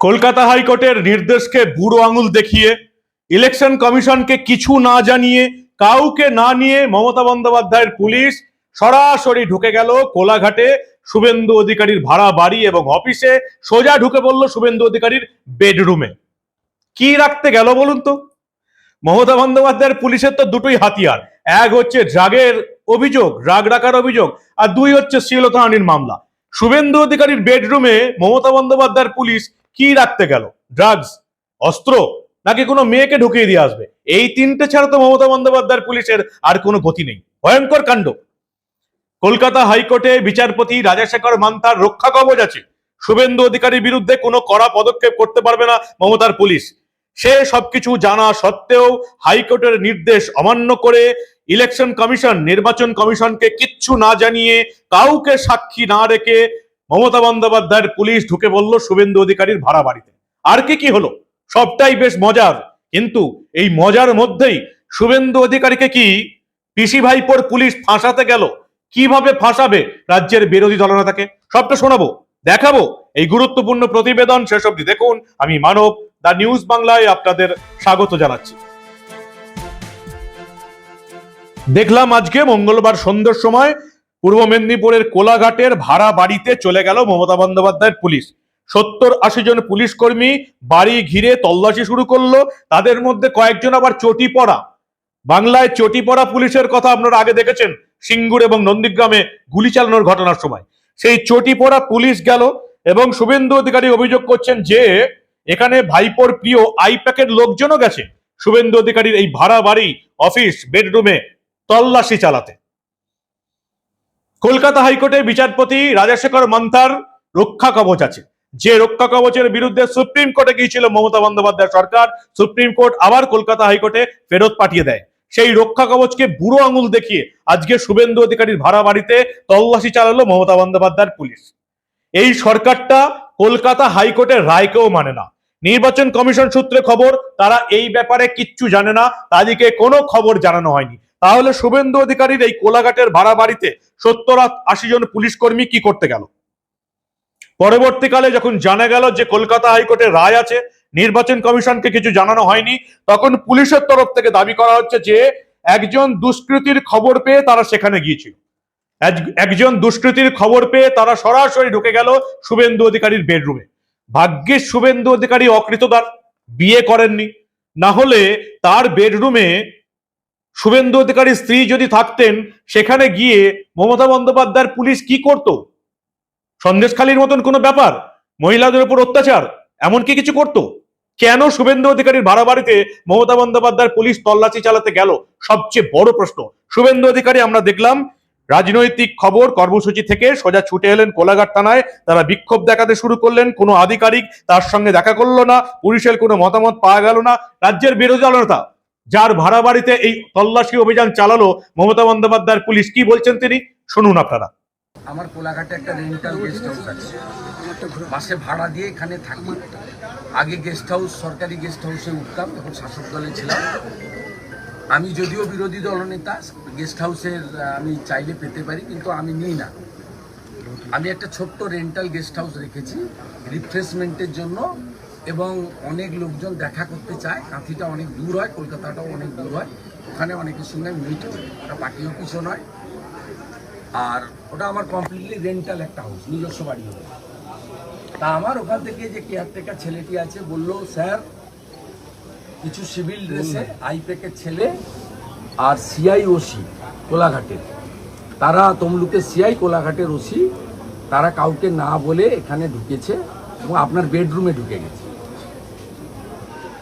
কলকাতা হাইকোর্টের নির্দেশকে বুড়ো আঙুল দেখিয়ে, ইলেকশন কমিশনকে কিছু না জানিয়ে, কাউকে না নিয়ে মমতা বন্দ্যোপাধ্যায়ের পুলিশ সরাসরি ঢুকে গেল কোলাঘাটে শুভেন্দু অধিকারীর ভাড়া বাড়ি এবং অফিসে, সোজা ঢুকে পড়ল শুভেন্দু অধিকারীর বেডরুমে। কি রাখতে গেল বলুন তো? মমতা বন্দ্যোপাধ্যায়ের পুলিশের তো দুটোই হাতিয়ার। এক হচ্ছে ড্রাগের অভিযোগ রাগ রাখার অভিযোগ, আর দুই হচ্ছে শ্লীলতাহানির মামলা। শুভেন্দু অধিকারীর বেডরুমে মমতা বন্দ্যোপাধ্যায়ের পুলিশ কি রাখতে গেল? ড্রাগস অস্ত্র, নাকি কোনো মেয়েকে ঢুকিয়ে দিয়ে আসবে? এই তিনটে ছাড়া তো মমতা বন্দ্যোপাধ্যায়ের পুলিশের আর কোনো গতি নেই। ভয়ঙ্কর কাণ্ড। কলকাতা হাইকোর্টে বিচারপতি রাজাশেখর মান্তার রক্ষা কবচ আছে। শুভেন্দু অধিকারীর বিরুদ্ধে কোনো কড়া পদক্ষেপ করতে পারবে না মমতার পুলিশ। সে সবকিছু জানা সত্ত্বেও হাইকোর্টের নির্দেশ অমান্য করে ইলেকশন কমিশন, নির্বাচন কমিশনকে কিচ্ছু না জানিয়ে কাউকে সাক্ষী না রেখে মমতা বন্দ্যোপাধ্যায়ের পুলিশ ঢুকে বলল, শুভেন্দু অধিকারীর ভাড়া বাড়িতে। আর কি কি হলো? সবটাই বেশ মজার। কিন্তু এই মজার মধ্যেই শুভেন্দু অধিকারীকে কি পিসি ভাইপোর পুলিশ ফাঁসাতে গেল? কীভাবে ফাঁসাবে রাজ্যের বিরোধী দলনেতাকে সবটা শোনাবো, দেখাবো। এই গুরুত্বপূর্ণ প্রতিবেদন শেষ অবধি দেখুন। আমি মানব দা নিউজ বাংলায় আপনাদের স্বাগত জানাচ্ছি। দেখলাম আজকে মঙ্গলবার সন্ধ্যের সময় পূর্ব মেদিনীপুরের কোলাঘাটের ভাড়া বাড়িতে চলে গেল মমতা বন্দ্যোপাধ্যায়ের পুলিশ। সত্তর আশি জন পুলিশ কর্মী বাড়ি ঘিরে তল্লাশি শুরু করল। তাদের মধ্যে কয়েকজন আবার চটি পড়া। বাংলায় চটি পড়া পুলিশের কথা আপনারা আগে দেখেছেন, সিঙ্গুর এবং নন্দীগ্রামে গুলি চালানোর ঘটনার সময়। সেই চটি পড়া পুলিশ গেল এবং শুভেন্দু অধিকারী অভিযোগ করছেন যে, এখানে ভাইপোর প্রিয় আই প্যাকের লোকজনও গেছে। শুভেন্দু অধিকারীর এই ভাড়া বাড়ি, অফিস, বেডরুমে তল্লাশি চালাতে। কলকাতা হাইকোর্টে বিচারপতি রাজাশেখর মান্তার রক্ষা কবচ আছে। যে রক্ষা কবচের বিরুদ্ধে সুপ্রিম কোর্টে গিয়েছিল মমতা বন্দ্যোপাধ্যায় সরকার, সুপ্রিম কোর্ট আবার কলকাতা হাইকোর্টে ফেরত পাঠিয়ে দেয়। সেই রক্ষা কবচকে বুড়ো আঙুল দেখিয়ে আজকে শুভেন্দু অধিকারীর ভাড়া বাড়িতে তল্লাশি চালালো মমতা বন্দ্যোপাধ্যায়ের পুলিশ। এই সরকারটা কলকাতা হাইকোর্টের রায়কেও মানে না। নির্বাচন কমিশন সূত্রে খবর, তারা এই ব্যাপারে কিচ্ছু জানে না, তাদেরকে কোনো খবর জানানো হয়নি। তাহলে শুভেন্দু অধিকারীর এই কোলাঘাটের ভাড়া বাড়িতে সত্তর আশি জন পুলিশ কর্মী কি করতে গেল? পরবর্তীকালে যখন জানা গেল যে কলকাতা হাইকোর্টের রায় আছে, নির্বাচন কমিশনকে কিছু জানানো হয়নি, তখন পুলিশের তরফ থেকে দাবি করা হচ্ছে যে একজন দুষ্কৃতির খবর পেয়ে তারা সেখানে গিয়েছিল। এক- একজন দুষ্কৃতির খবর পেয়ে তারা সরাসরি ঢুকে গেল শুভেন্দু অধিকারীর বেডরুমে। ভাগ্যের শুভেন্দু অধিকারী অকৃতদার, বিয়ে করেননি। না হলে তার বেডরুমে শুভেন্দু অধিকারীর স্ত্রী যদি থাকতেন, সেখানে গিয়ে মমতা বন্দ্যোপাধ্যায়ের পুলিশ কি করত? সন্দেশখালীর মতন কোনো ব্যাপার? মহিলাদের উপর অত্যাচার? এমন কি কিছু করত? কেন শুভেন্দু অধিকারীর ভাড়া বাড়িতে মমতা বন্দ্যোপাধ্যায়ের পুলিশ তল্লাশি চালাতে গেল? সবচেয়ে বড় প্রশ্ন। শুভেন্দু অধিকারী আমরা দেখলাম, রাজনৈতিক খবর, কর্মসূচি থেকে সোজা ছুটে এলেন কোলাঘাট থানায়। তারা বিক্ষোভ দেখাতে শুরু করলেন, কোনো আধিকারিক তার সঙ্গে দেখা করল না, পুলিশের কোনো মতামত পাওয়া গেল না। রাজ্যের বিরোধী দলনেতা যার ভাড়া বাড়িতে এই তল্লাশি অভিযান চালালো মমতা বন্দ্যোপাধ্যায়ের পুলিশ। কি বলছেন তিনি? শুনুন আপনারা। আমার কোলাঘাটে একটা রেন্টাল গেস্ট হাউস আছে। বাসে ভাড়া দিয়ে এখানে থাকি। আগে গেস্ট হাউস সরকারি গেস্ট হাউসে উঠতাম, তখন শাসক দলে ছিলাম। আমি যদিও বিরোধী দলনেতা গেস্ট হাউসের আমি চাইলে পেতে পারি, কিন্তু আমি নিই না। আমি একটা ছোট্ট রেন্টাল গেস্ট হাউস রেখেছি রিফ্রেশমেন্টের জন্য। এবং অনেক লোকজন দেখা করতে চায়। কাঁথিটা অনেক দূর হয় কলকাতাটাও অনেক দূর হয়। ওখানে অনেকের সঙ্গে মিট ওটা পার্টি অফিসও নয় আর ওটা আমার কমপ্লিটলি রেন্টাল একটা হাউস নিজস্ব বাড়ি হবে। তা আমার ওখান থেকে যে কেয়ারটেকার ছেলেটি আছে বলল স্যার কিছু সিভিল ড্রেসে আইপ্যাকের ছেলে আর সিআই ওসি কোলাঘাটের তারা তমলুকের সিআই কোলাঘাটের ওসি তারা কাউকে না বলে এখানে ঢুকেছে এবং আপনার বেডরুমে ঢুকে গেছে।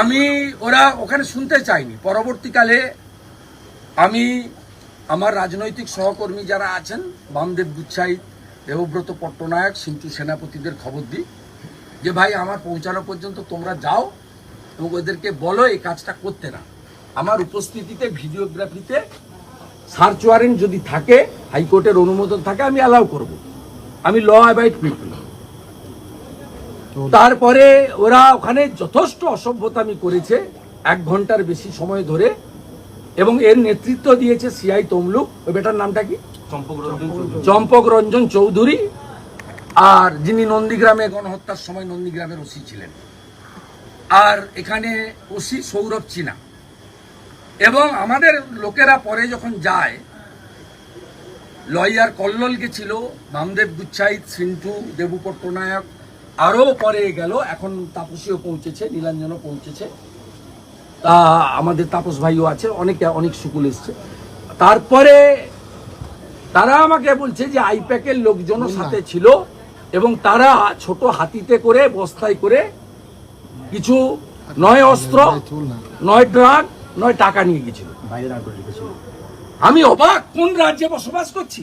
আমি ওরা ওখানে শুনতে চাইনি। পরবর্তীকালে আমি আমার রাজনৈতিক সহকর্মী যারা আছেন, বামদেব গুচ্ছাই, দেবব্রত পট্টনায়ক সিন্টু সেনাপতিদের খবর দিই যে, ভাই, আমার পৌঁছানো পর্যন্ত তোমরা যাও এবং ওদেরকে বলো এই কাজটা করতে না। আমার উপস্থিতিতে, ভিডিওগ্রাফিতে সার্চ ওয়ারেন্ট যদি থাকে, হাইকোর্টের অনুমোদন থাকে, আমি অ্যালাউ করব। আমি ল অ্যাবাইড পিপল তারপরে ওরা ওখানে যথেষ্ট অসভ্যতামি করেছে এক ঘণ্টার বেশি সময় ধরে এবং এর নেতৃত্ব দিয়েছে সিআই তমলুক। ওই বেটার নামটা কি? চম্পক রঞ্জন চৌধুরী। আর যিনি নন্দীগ্রামে গণহত্যার সময় নন্দীগ্রামের ওসি ছিলেন। আর এখানে ওসি সৌরভ চীনা। এবং আমাদের লোকেরা পরে যখন যায় লয়ার কল্লোল গেছিল বামদেব গুচ্ছাইত সিন্টু দেবু পট্টনায়ক আরও পরে গেল এখন তাপসীও পৌঁছেছে নীলাঞ্জনও পৌঁছেছে। তা আমাদের তাপস ভাইও আছে অনেকে অনেক সুকুল এসছে। তারপরে তারা আমাকে বলছে যে আইপ্যাকের লোকজনও সাথে ছিল এবং তারা ছোট হাতিতে করে বস্তায় করে কিছু নয় অস্ত্র নয় ড্রাগ নয় টাকা নিয়ে গেছিল। আমি অবাক কোন রাজ্যে বসবাস করছি?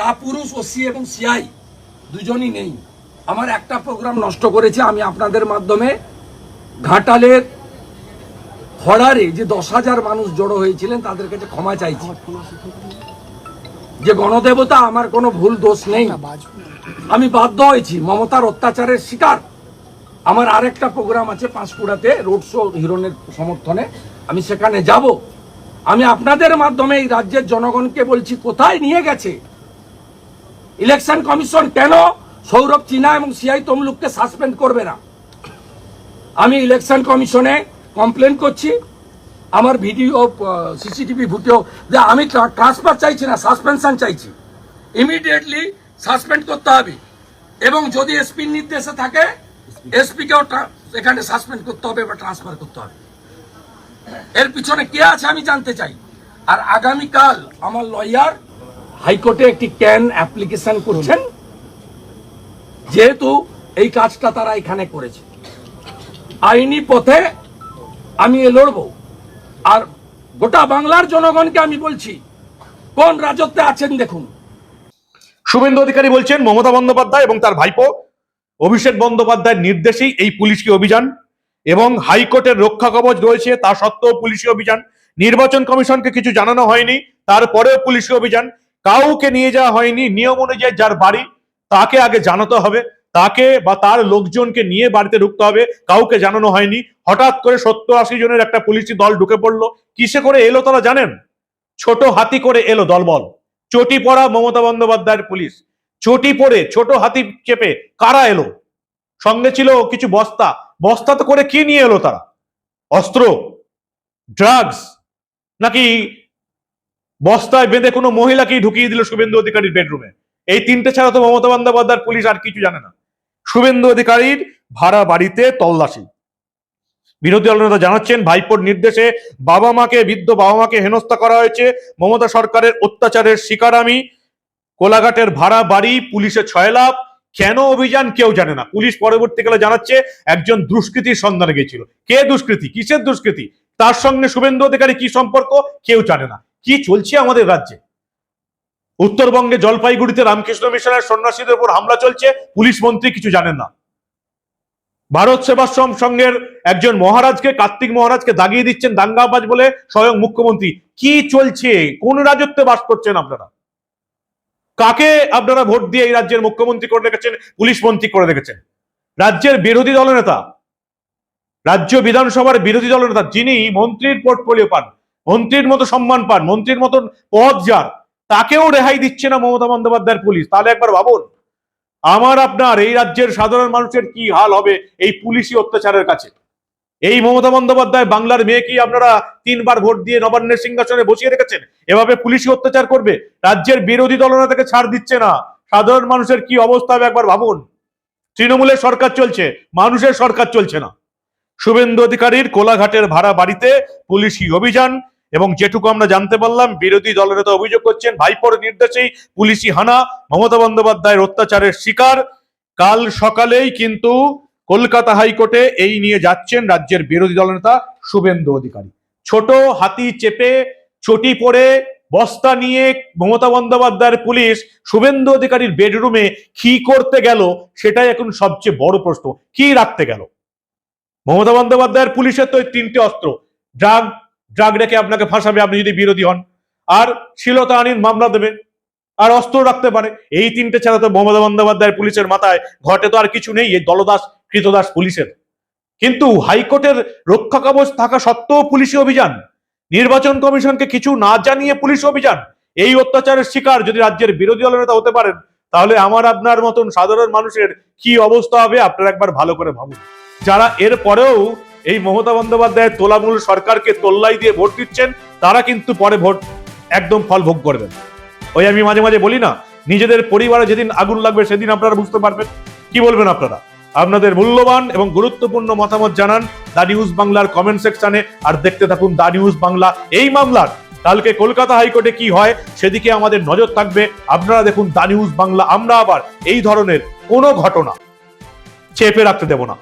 তা পুরুষ, ওসি এবং সিআই, দুজনই নেই। আমার একটা প্রোগ্রাম নষ্ট করেছে, আমি আপনাদের মাধ্যমে ঘাটালের হরারে যে দশ হাজার মানুষ জড়ো হয়েছিলেন, তাদের কাছে ক্ষমা চাইছি। যে গণদেবতা, আমার কোনো ভুল দোষ নেই। আমি বাধ্য হয়েছি, মমতার অত্যাচারের শিকার। আমার আরেকটা প্রোগ্রাম আছে পাঁশকুড়াতে রোড শো হিরণের সমর্থনে। আমি সেখানে যাব। আমি আপনাদের মাধ্যমে এই রাজ্যের জনগণকে বলছি, কোথায় নিয়ে গেছে? ইলেকশন কমিশন কেন সৌরভ চীনা এবং সিআই তমলুককে সাসপেন্ড করবে না? আমি ইলেকশন কমিশনে কমপ্লেন করছি। আমার ভিডিও সিসিটিভি ভিডিও যে আমি ট্রান্সফার চাইছি না, সাসপেনশন চাইছি। ইমিডিয়েটলি সাসপেন্ড করতে হবে। এবং যদি এসপির নির্দেশে থাকে, এসপিকেও এখানে সাসপেন্ড করতে হবে বা ট্রান্সফার করতে হবে। এর পিছনে কে আছে আমি জানতে চাই। আর আগামীকাল আমার লয়ার হাইকোর্টে একটি ক্যান অ্যাপ্লিকেশন করছেন। যেহেতু এই কাজটা তারা এখানে করেছে। আইনি পথে আমি এ লড়বো। আর গোটা বাংলার জনগণকে আমি বলছি, কোন রাজত্বে আছেন দেখুন। শুভেন্দু অধিকারী বলছেন, মমতা বন্দ্যোপাধ্যায় এবং তার ভাইপো অভিষেক বন্দ্যোপাধ্যায়ের নির্দেশেই এই পুলিশি অভিযান এবং হাইকোর্টের রক্ষা কবচ রয়েছে, তা সত্ত্বেও পুলিশি অভিযান। নির্বাচন কমিশনকে কিছু জানানো হয়নি, তারপরেও পুলিশি অভিযান। কাউকে নিয়ে যাওয়া হয়নি। নিয়ম অনুযায়ী যার বাড়ি, তাকে আগে জানাতে হবে। তাকে বা তার লোকজনকে নিয়ে বাড়িতে ঢুকতে হবে। কাউকে জানানো হয়নি। হঠাৎ করে সত্তর আশি জনের একটা পুলিশি দল ঢুকে পড়ল। কিসে করে এলো তারা জানেন? ছোট হাতি করে এলো দলবল। চটি পড়া মমতা বন্দ্যোপাধ্যায়ের পুলিশ। চটি পরে ছোট হাতি চেপে কারা এলো? সঙ্গে ছিল কিছু বস্তা। বস্তাতে করে কি নিয়ে এলো তারা? অস্ত্র? ড্রাগস নাকি বস্তায় বেঁধে কোনো মহিলাকেই ঢুকিয়ে দিল শুভেন্দু অধিকারীর বেডরুমে। এই তিনটে ছাড়া তো মমতা বন্দ্যোপাধ্যায়ের পুলিশ আর কিছু জানে না। শুভেন্দু অধিকারীর ভাড়া বাড়িতে তল্লাশি। বিরোধী দলনেতা জানাচ্ছেন, ভাইপোর নির্দেশে বাবা মাকে, বৃদ্ধ বাবা মাকে হেনস্থা করা হয়েছে। মমতা সরকারের অত্যাচারের শিকার আমি। কোলাঘাটের ভাড়া বাড়ি, পুলিশের ছয় লাভ কেন অভিযান কেউ জানে না। পুলিশ পরবর্তীকালে জানাচ্ছে, একজন দুষ্কৃতির সন্ধানে গেছিল কে দুষ্কৃতি? কিসের দুষ্কৃতি? তার সঙ্গে শুভেন্দু অধিকারী কি সম্পর্ক? কেউ জানে না। কি চলছে আমাদের রাজ্যে? উত্তরবঙ্গে জলপাইগুড়িতে রামকৃষ্ণ মিশনের সন্ন্যাসীদের উপর হামলা চলছে, পুলিশ মন্ত্রী কিছু জানেন না। ভারত সেবাশ্রম সংঘের একজন মহারাজকে, কার্তিক মহারাজকে দাগিয়ে দিচ্ছেন দাঙ্গাবাজ বলে স্বয়ং মুখ্যমন্ত্রী। কি চলছে? কোন রাজত্বে বাস করছেন আপনারা? কাকে আপনারা ভোট দিয়ে এই রাজ্যের মুখ্যমন্ত্রী করে রেখেছেন, পুলিশ মন্ত্রী করে রেখেছেন? রাজ্যের বিরোধী দলনেতা, রাজ্য বিধানসভার বিরোধী দলনেতা যিনি মন্ত্রীর পোর্টফোলিও পান মন্ত্রীর মতো সম্মান পান, মন্ত্রীর মতন পদ যার, তাকেও রেহাই দিচ্ছে না মমতা বন্দ্যোপাধ্যায়ের পুলিশ। তাহলে একবার ভাবুন, আমার আপনার এই রাজ্যের সাধারণ মানুষের কি হাল হবে এই পুলিশি অত্যাচারের কাছে? এই মমতা বন্দ্যোপাধ্যায়, বাংলার মেয়েকে আপনারা তিনবার ভোট দিয়ে নবান্নের সিংহাসনে বসিয়ে রেখেছেন? এভাবে পুলিশি অত্যাচার করবে? রাজ্যের বিরোধী দলনেতাকে ছাড় দিচ্ছে না? সাধারণ মানুষের কি অবস্থা হবে একবার ভাবুন? তৃণমূলের সরকার চলছে, মানুষের সরকার চলছে না। শুভেন্দু অধিকারীর কোলাঘাটের ভাড়া বাড়িতে পুলিশি অভিযান এবং যেটুকু আমরা জানতে পারলাম, বিরোধী দলনেতা অভিযোগ করছেন, ভাইপোর নির্দেশেই পুলিশি হানা, মমতা বন্দ্যোপাধ্যায়ের অত্যাচারের শিকার। কাল সকালেই কিন্তু কলকাতা হাইকোর্টে এই নিয়ে যাচ্ছেন রাজ্যের বিরোধী দলনেতা শুভেন্দু অধিকারী। ছোট হাতি চেপে, চটি পরে বস্তা নিয়ে মমতা বন্দ্যোপাধ্যায়ের পুলিশ শুভেন্দু অধিকারীর বেডরুমে কি করতে গেল, সেটাই এখন সবচেয়ে বড় প্রশ্ন। কি রাখতে গেল? মমতা বন্দ্যোপাধ্যায়ের পুলিশের তো তিনটে অস্ত্র, ড্রাগ ড্রাগ রেখে আপনাকে ফাঁসাবে, আপনি যদি বিরোধী হন। আর শিলতাহানির মামলা দেবে, আর অস্ত্র রাখতে পারে। এই তিনটে ছাড়া তো মমতা বন্দ্যোপাধ্যায়ের পুলিশের মাথায় ঘটে তো আর কিছু নেই, এই দলদাস, কৃতদাস পুলিশের। কিন্তু হাইকোর্টের রক্ষা কবচ থাকা সত্ত্বেও পুলিশি অভিযান, নির্বাচন কমিশনকে কিছু না জানিয়ে পুলিশ অভিযান, এই অত্যাচারের শিকার যদি রাজ্যের বিরোধী দলের নেতা হতে পারেন, তাহলে আমার আপনার মতন সাধারণ মানুষের কি অবস্থা হবে, আপনারা একবার ভালো করে ভাবুন। যারা এর পরেও এই মমতা বন্দ্যোপাধ্যায়ের তোলামূল সরকারকে তোল্লাই দিয়ে ভোট দিচ্ছেন, তারা কিন্তু পরে ভোট একদম ফল ভোগ করবেন। ওই আমি মাঝে মাঝে বলি না, নিজেদের পরিবারে যেদিন আগুন লাগবে সেদিন আপনারা বুঝতে পারবেন। কি বলবেন আপনারা? আপনাদের মূল্যবান এবং গুরুত্বপূর্ণ মতামত জানান দা নিউজ বাংলার কমেন্ট সেকশনে, আর দেখতে থাকুন দা নিউজ বাংলা এই মামলার। কালকে কলকাতা হাইকোর্টে কি হয়, সেদিকে আমাদের নজর থাকবে। আপনারা দেখুন দা নিউজ বাংলা, আমরা আবার এই ধরনের কোনো ঘটনা চেপে রাখতে দেব না।